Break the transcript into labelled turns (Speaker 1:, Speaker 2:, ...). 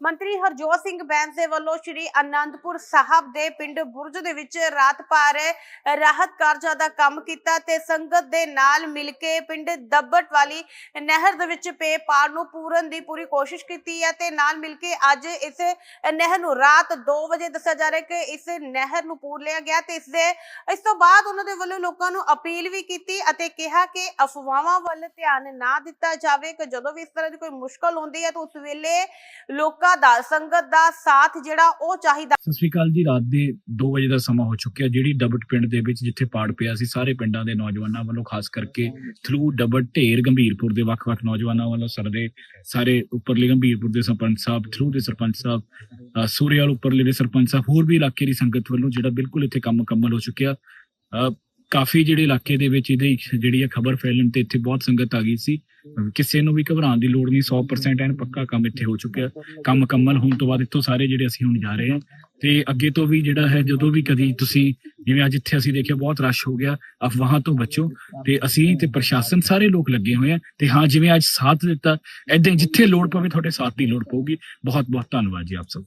Speaker 1: ਮੰਤਰੀ ਹਰਜੋਤ ਸਿੰਘ ਬੈਂਸ ਦੇ ਵੱਲੋਂ ਸ਼੍ਰੀ ਅਨੰਦਪੁਰ ਸਾਹਿਬ ਦੇ ਪਿੰਡ ਬੁਰਜ ਦੇ ਵਿੱਚ ਰਾਤ ਭਰ ਰਾਹਤ ਕਾਰਜਾਂ ਦਾ ਕੰਮ ਕੀਤਾ ਤੇ ਸੰਗਤ ਦੇ ਨਾਲ ਮਿਲ ਕੇ ਪਿੰਡ ਦੱਬਟ ਵਾਲੀ ਨਹਿਰ ਦੇ ਵਿੱਚ ਪੇ ਪਾਰ ਨੂੰ ਪੂਰਨ ਦੀ ਪੂਰੀ ਕੋਸ਼ਿਸ਼ ਕੀਤੀ ਹੈ ਤੇ ਨਾਲ ਮਿਲ ਕੇ ਅੱਜ ਇਸ ਨਹਿਰ ਨੂੰ ਰਾਤ 2 ਵਜੇ ਦੱਸਿਆ ਜਾ ਰਿਹਾ ਕਿ ਇਸ ਨਹਿਰ ਨੂੰ ਪੂਰ ਲਿਆ ਗਿਆ ਤੇ ਇਸ ਦੇ ਇਸ ਤੋਂ ਬਾਅਦ ਉਹਨਾਂ ਦੇ ਵੱਲੋਂ ਲੋਕਾਂ ਨੂੰ ਅਪੀਲ ਵੀ ਕੀਤੀ ਅਤੇ ਕਿਹਾ ਕਿ ਅਫਵਾਹਾਂ ਵੱਲ ਧਿਆਨ ਨਾ ਦਿੱਤਾ ਜਾਵੇ ਕਿ ਜਦੋਂ ਵੀ ਇਸ ਤਰ੍ਹਾਂ ਦੀ ਕੋਈ ਮੁਸ਼ਕਲ ਹੁੰਦੀ ਹੈ ਤਾਂ ਉਸ ਵੇਲੇ ਲੋਕਾਂ ਦਾ ਸੰਗਤ ਦਾ ਸਾਥ ਜਿਹੜਾ ਉਹ ਚਾਹੀਦਾ।
Speaker 2: ਸਤਿ ਸ਼੍ਰੀ ਅਕਾਲ ਜੀ ਰਾਤ ਦੇ 2 ਵਜੇ ਦਾ ਸਮਾਂ ਹੋ ਚੁੱਕਿਆ। ਜਿਹੜੀ ਡਬਟ ਪਿੰਡ ਦੇ ਵਿੱਚ ਜਿੱਥੇ ਪਾੜ ਪਿਆ ਸੀ ਸਾਰੇ ਪਿੰਡਾਂ ਦੇ ਨੌਜਵਾਨਾਂ ਵੱਲੋਂ ਖਾਸ ਕਰਕੇ ਥਰੂ ਡਬਟ ਢੇਰ ਗੰਭੀਰਪੁਰ ਦੇ ਵੱਖ-ਵੱਖ ਨੌਜਵਾਨਾਂ ਵੱਲੋਂ ਸਰਦੇ ਸਾਰੇ ਉੱਪਰਲੇ ਗੰਭੀਰਪੁਰ ਦੇ ਸਰਪੰਚ ਸਾਹਿਬ ਥਰੂ ਦੇ ਸਰਪੰਚ ਸਾਹਿਬ ਅ, ਸੂਰਿਆਲ ਉੱਪਰਲੇ ਦੇ ਸਰਪੰਚ ਸਾਹਿਬ ਹੋਰ ਵੀ ਇਲਾਕੇ ਦੀ ਸੰਗਤ ਵੱਲੋਂ ਜਿਹੜਾ ਬਿਲਕੁਲ ਇੱਥੇ ਕੰਮ ਮੁਕੰਮਲ ਹੋ ਚੁੱਕਿਆ। ਕਾਫੀ ਜਿਹੜੇ ਇਲਾਕੇ ਦੇ ਵਿੱਚ ਇਹਦੀ ਜਿਹੜੀ ਆ ਖਬਰ ਫੈਲਣ ਤੇ ਇੱਥੇ ਬਹੁਤ ਸੰਗਤ ਆ ਗਈ ਸੀ। ਕਿਸੇ ਨੂੰ ਵੀ ਘਬਰਾਉਣ ਦੀ ਲੋੜ ਨਹੀਂ 100% ਐਨ ਪੱਕਾ ਕੰਮ ਇੱਥੇ ਹੋ ਚੁੱਕਿਆ। ਕੰਮ ਮੁਕੰਮਲ ਹੋਣ ਤੋਂ ਬਾਅਦ ਇੱਥੋਂ ਸਾਰੇ ਜਿਹੜੇ ਅਸੀਂ ਹੁਣ ਜਾ ਰਹੇ ਹਾਂ। ਤੇ ਅੱਗੇ ਤੋਂ ਵੀ ਜਿਹੜਾ ਹੈ, ਜਦੋਂ ਵੀ ਕਦੀ ਤੁਸੀਂ ਜਿਵੇਂ ਅੱਜ ਇੱਥੇ ਅਸੀਂ ਦੇਖਿਆ ਬਹੁਤ ਰਸ਼ ਹੋ ਗਿਆ, ਅਫਵਾਹਾਂ ਤੋਂ ਬਚੋ। ਤੇ ਅਸੀਂ ਤੇ ਪ੍ਰਸ਼ਾਸਨ ਸਾਰੇ ਲੋਕ ਲੱਗੇ ਹੋਏ ਆ। ਤੇ ਹਾਂ, ਜਿਵੇਂ ਅੱਜ ਸਾਥ ਦਿੱਤਾ ਐਦਾਂ ਜਿੱਥੇ ਲੋੜ ਪਵੇ ਤੁਹਾਡੇ ਸਾਥ ਦੀ ਲੋੜ ਪਊਗੀ। ਬਹੁਤ ਬਹੁਤ ਧੰਨਵਾਦ ਜੀ ਆਪ ਸਭ